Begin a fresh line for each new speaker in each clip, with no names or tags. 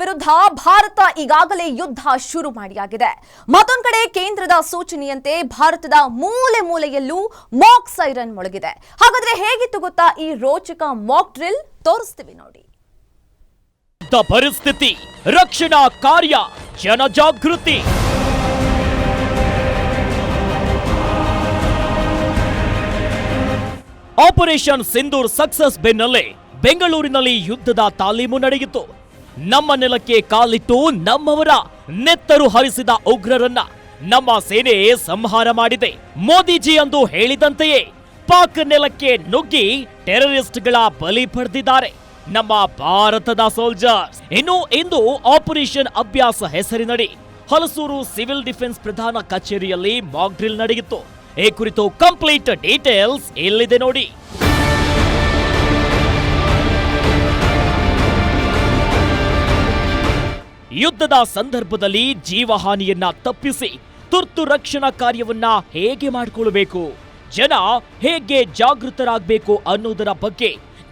ವಿರುದ್ಧ ಭಾರತ ಈಗಾಗಲೇ ಯುದ್ಧ ಶುರು ಮಾಡಿಯಾಗಿದೆ. ಮತ್ತೊಂದು ಕಡೆ ಕೇಂದ್ರದ ಸೂಚನೆಯಂತೆ ಭಾರತದ ಮೂಲೆ ಮೂಲೆಯಲ್ಲೂ ಮಾಕ್ ಸೈರನ್ ಮೊಳಗಿದೆ. ಹಾಗಾದ್ರೆ ಹೇಗಿತ್ತು ಗೊತ್ತಾ ಈ ರೋಚಕ ಮಾಕ್ ಡ್ರಿಲ್ ತೋರಿಸ್ತೀವಿ ನೋಡಿ.
ಪರಿಸ್ಥಿತಿ, ರಕ್ಷಣಾ ಕಾರ್ಯ, ಜನಜಾಗೃತಿ. ಆಪರೇಷನ್ ಸಿಂಧೂರ್ ಸಕ್ಸಸ್ ಬೆನ್ನಲ್ಲೇ ಬೆಂಗಳೂರಿನಲ್ಲಿ ಯುದ್ಧದ ತಾಲೀಮು ನಡೆಯಿತು. ನಮ್ಮ ನೆಲಕ್ಕೆ ಕಾಲಿಟ್ಟು ನಮ್ಮವರ ನೆತ್ತರು ಹರಿಸಿದ ಉಗ್ರರನ್ನ ನಮ್ಮ ಸೇನೆ ಸಂಹಾರ ಮಾಡಿದೆ. ಮೋದಿಜಿ ಅಂದು ಹೇಳಿದಂತೆಯೇ ಪಾಕ್ ನೆಲಕ್ಕೆ ನುಗ್ಗಿ ಟೆರರಿಸ್ಟ್ಗಳ ಬಲಿ ಪಡೆದಿದ್ದಾರೆ. ನಮ್ಮ ಭಾರತದ ಸೋಲ್ಜರ್ಸ್ ಇನ್ನು ಇಂದು ಆಪರೇಷನ್ ಅಭ್ಯಾಸ ಹೆಸರಿನಡಿ. ಹಲಸೂರು ಸಿವಿಲ್ ಡಿಫೆನ್ಸ್ ಪ್ರಧಾನ ಕಚೇರಿಯಲ್ಲಿ ಮಾಕ್ ಡ್ರಿಲ್ ನಡೆಯಿತು. ಈ ಕುರಿತು ಕಂಪ್ಲೀಟ್ ಡೀಟೇಲ್ಸ್ ಇಲ್ಲಿದೆ ನೋಡಿ. ಯುದ್ಧದ ಸಂದರ್ಭದಲ್ಲಿ ಜೀವಹಾನಿಯನ್ನ ತಪ್ಪಿಸಿ ತುರ್ತು ರಕ್ಷಣಾ ಕಾರ್ಯವನ್ನ ಹೇಗೆ ಮಾಡಿಕೊಳ್ಳಬೇಕು? ಜನ ಹೇಗೆ ಜಾಗೃತರಾಗಬೇಕು ಅನ್ನೋದರ ಬಗ್ಗೆ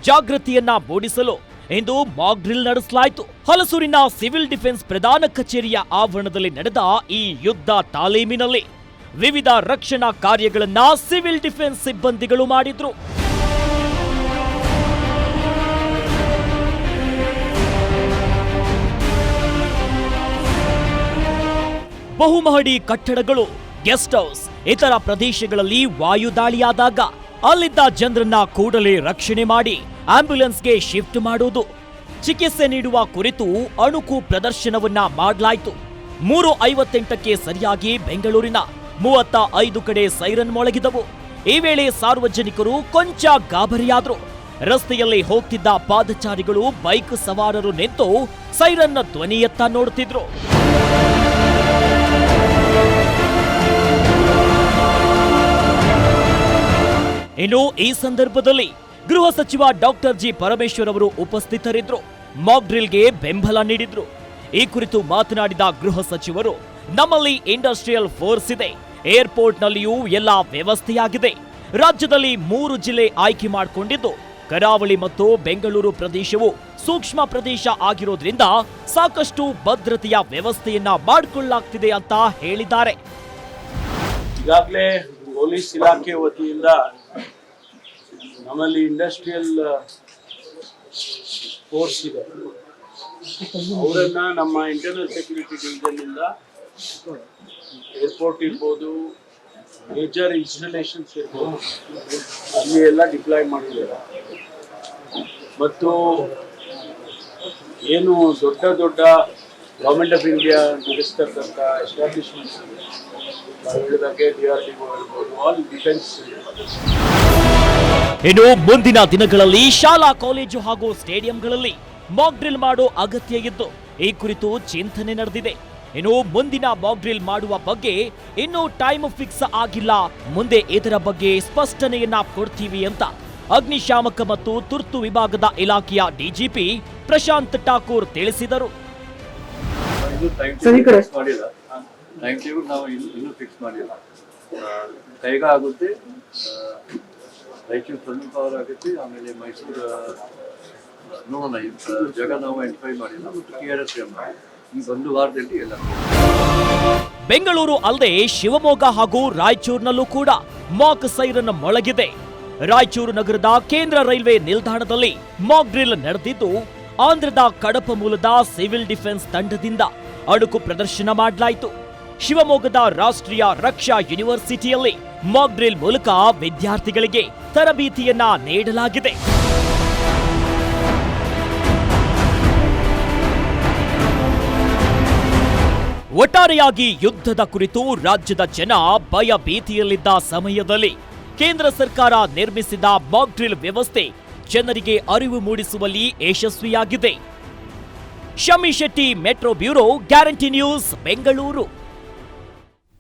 ಜಾಗೃತಿಯನ್ನ ಮೂಡಿಸಲು ಇಂದು ಮಾಕ್ ಡ್ರಿಲ್ ನಡೆಸಲಾಯಿತು. ಹಲಸೂರಿನ ಸಿವಿಲ್ ಡಿಫೆನ್ಸ್ ಪ್ರಧಾನ ಕಚೇರಿಯ ಆವರಣದಲ್ಲಿ ನಡೆದ ಈ ಯುದ್ಧ ತಾಲೀಮಿನಲ್ಲಿ ವಿವಿಧ ರಕ್ಷಣಾ ಕಾರ್ಯಗಳನ್ನ ಸಿವಿಲ್ ಡಿಫೆನ್ಸ್ ಸಿಬ್ಬಂದಿಗಳು ಮಾಡಿದ್ರು. ಬಹುಮಹಡಿ ಕಟ್ಟಡಗಳು ಗೆಸ್ಟ್ ಹೌಸ್ ಇತರ ಪ್ರದೇಶಗಳಲ್ಲಿ ವಾಯುದಾಳಿಯಾದಾಗ ಅಲ್ಲಿದ್ದ ಜನರನ್ನ ಕೂಡಲೇ ರಕ್ಷಣೆ ಮಾಡಿ ಆಂಬ್ಯುಲೆನ್ಸ್ಗೆ ಶಿಫ್ಟ್ ಮಾಡುವುದು. ಚಿಕಿತ್ಸೆ ನೀಡುವ ಕುರಿತು ಅಣುಕು ಪ್ರದರ್ಶನವನ್ನ ಮಾಡಲಾಯಿತು. ಮೂರು ಐವತ್ತೆಂಟಕ್ಕೆ ಸರಿಯಾಗಿ ಬೆಂಗಳೂರಿನ ಮೂವತ್ತ ಐದು ಕಡೆ ಸೈರನ್ ಮೊಳಗಿದವು. ಈ ವೇಳೆ ಸಾರ್ವಜನಿಕರು ಕೊಂಚ ಗಾಬರಿಯಾದರು. ರಸ್ತೆಯಲ್ಲಿ ಹೋಗ್ತಿದ್ದ ಪಾದಚಾರಿಗಳು ಬೈಕ್ ಸವಾರರು ನಿಂತು ಸೈರನ್ನ ಧ್ವನಿಯತ್ತ ನೋಡುತ್ತಿದ್ರು. ಇನ್ನು ಈ ಸಂದರ್ಭದಲ್ಲಿ ಗೃಹ ಸಚಿವ ಡಾಕ್ಟರ್ ಜಿ ಪರಮೇಶ್ವರ್ ಅವರು ಉಪಸ್ಥಿತರಿದ್ದರು. ಮಾಕ್ ಡ್ರಿಲ್ಗೆ ಬೆಂಬಲ ನೀಡಿದ್ರು. ಈ ಕುರಿತು ಮಾತನಾಡಿದ ಗೃಹ ಸಚಿವರು, ನಮ್ಮಲ್ಲಿ ಇಂಡಸ್ಟ್ರಿಯಲ್ ಫೋರ್ಸ್ ಇದೆ. ಏರ್ಪೋರ್ಟ್ನಲ್ಲಿಯೂ ಎಲ್ಲ ವ್ಯವಸ್ಥೆಯಾಗಿದೆ. ರಾಜ್ಯದಲ್ಲಿ ಮೂರು ಜಿಲ್ಲೆ ಆಯ್ಕೆ ಮಾಡಿಕೊಂಡಿದ್ದು, ಕರಾವಳಿ ಮತ್ತು ಬೆಂಗಳೂರು ಪ್ರದೇಶವು ಸೂಕ್ಷ್ಮ ಪ್ರದೇಶ ಆಗಿರೋದ್ರಿಂದ ಸಾಕಷ್ಟು ಭದ್ರತೆಯ ವ್ಯವಸ್ಥೆಯನ್ನ ಮಾಡಿಕೊಳ್ಳಲಾಗ್ತಿದೆ ಅಂತ ಹೇಳಿದ್ದಾರೆ.
ಈಗಾಗಲೇ ಪೊಲೀಸ್ ಇಲಾಖೆ ವತಿಯಿಂದ ನಮ್ಮಲ್ಲಿ ಇಂಡಸ್ಟ್ರಿಯಲ್ ಫೋರ್ಸ್ ಇದೆ. ಅವರನ್ನ ನಮ್ಮ ಇಂಟರ್ನಲ್ ಸೆಕ್ಯೂರಿಟಿ ಡಿವಿಷನ್ ಇಂದ ಏರ್ಪೋರ್ಟ್ ಇರ್ಬೋದು ಮೇಜರ್ ಇನ್ಸ್ಟಾಲೇಷನ್ಸ್ ಇರ್ಬೋದು, ಅಲ್ಲಿ ಎಲ್ಲ ಡಿಪ್ಲಾಯ್ ಮಾಡಿದ್ದಾರೆ. ಮತ್ತು ಏನು ದೊಡ್ಡ ದೊಡ್ಡ ಗೌರ್ಮೆಂಟ್ ಆಫ್ ಇಂಡಿಯಾ ನಡೆಸ್ತಕ್ಕಂಥ ಎಸ್ಟಾಬ್ಲಿಷ್ಮೆಂಟ್ಸ್ ಹೇಳಿದಾಗೆ ಡಿ ಆರ್ ಡಿ ಇರ್ಬೋದು ಆಲ್ ಡಿಫೆನ್ಸ್
ಇನ್ನು ಮುಂದಿನ ದಿನಗಳಲ್ಲಿ ಶಾಲಾ ಕಾಲೇಜು ಹಾಗೂ ಸ್ಟೇಡಿಯಂಗಳಲ್ಲಿ ಮಾಕ್ ಡ್ರಿಲ್ ಮಾಡೋ ಅಗತ್ಯ ಇದ್ದು ಈ ಕುರಿತು ಚಿಂತನೆ ನಡೆದಿದೆ. ಇನ್ನು ಮುಂದಿನ ಮಾಕ್ ಡ್ರಿಲ್ ಮಾಡುವ ಬಗ್ಗೆ ಇನ್ನೂ ಟೈಮ್ ಫಿಕ್ಸ್ ಆಗಿಲ್ಲ. ಮುಂದೆ ಇದರ ಬಗ್ಗೆ ಸ್ಪಷ್ಟನೆಯನ್ನ ಕೊಡ್ತೀವಿ ಅಂತ ಅಗ್ನಿಶಾಮಕ ಮತ್ತು ತುರ್ತು ವಿಭಾಗದ ಇಲಾಖೆಯ ಡಿಜಿಪಿ ಪ್ರಶಾಂತ್ ಠಾಕೂರ್ ತಿಳಿಸಿದರು.
ಇದು ಟೈಮ್ ಟೇಬಲ್ ಫಿಕ್ಸ್ ಮಾಡಿಲ್ಲ ಟೈಮ್ ಟೇಬಲ್ ನಾವು ಇನ್ನು ಇನ್ನೂ ಫಿಕ್ಸ್ ಮಾಡಿಲ್ಲ. ಆ, ಬೇಗ ಆಗುತ್ತೆ. ಆ, ರಾಯಚೂರು ಪವರ್ ಆಮೇಲೆ ಮೈಸೂರು ನೋಡೋಣ. ಐಡೆಂಟಿಫೈ ಮಾಡಿಲ್ಲ ಮತ್ತು ಕೆ ಆರ್ ಒಂದು ವಾರದಲ್ಲಿ ಎಲ್ಲ
ಬೆಂಗಳೂರು ಅಲ್ಲದೆ ಶಿವಮೊಗ್ಗ ಹಾಗೂ ರಾಯಚೂರಿನಲ್ಲೂ ಕೂಡ ಮಾಕ್ ಸೈರನ್ ಮೊಳಗಿದೆ. ರಾಯಚೂರು ನಗರದ ಕೇಂದ್ರ ರೈಲ್ವೆ ನಿಲ್ದಾಣದಲ್ಲಿ ಮಾಕ್ ಡ್ರಿಲ್ ನಡೆದಿದ್ದು, ಆಂಧ್ರದ ಕಡಪ ಮೂಲದ ಸಿವಿಲ್ ಡಿಫೆನ್ಸ್ ತಂಡದಿಂದ ಅಣುಕು ಪ್ರದರ್ಶನ ಮಾಡಲಾಯಿತು. ಶಿವಮೊಗ್ಗದ ರಾಷ್ಟ್ರೀಯ ರಕ್ಷಾ ಯೂನಿವರ್ಸಿಟಿಯಲ್ಲಿ ಮಾಕ್ ಡ್ರಿಲ್ ಮೂಲಕ ವಿದ್ಯಾರ್ಥಿಗಳಿಗೆ ತರಬೇತಿಯನ್ನ ನೀಡಲಾಗಿದೆ. ಒಟ್ಟಾರೆಯಾಗಿ ಯುದ್ಧದ ಕುರಿತು ರಾಜ್ಯದ ಜನ ಭಯ ಭೀತಿಯಲ್ಲಿದ್ದ ಸಮಯದಲ್ಲಿ ಕೇಂದ್ರ ಸರ್ಕಾರ ನಿರ್ಮಿಸಿದ ಮಾಕ್ ಡ್ರಿಲ್ ವ್ಯವಸ್ಥೆ ಜನರಿಗೆ ಅರಿವು ಮೂಡಿಸುವಲ್ಲಿ ಯಶಸ್ವಿಯಾಗಿದೆ. Shami Shetty metro bureau guarantee news Bengaluru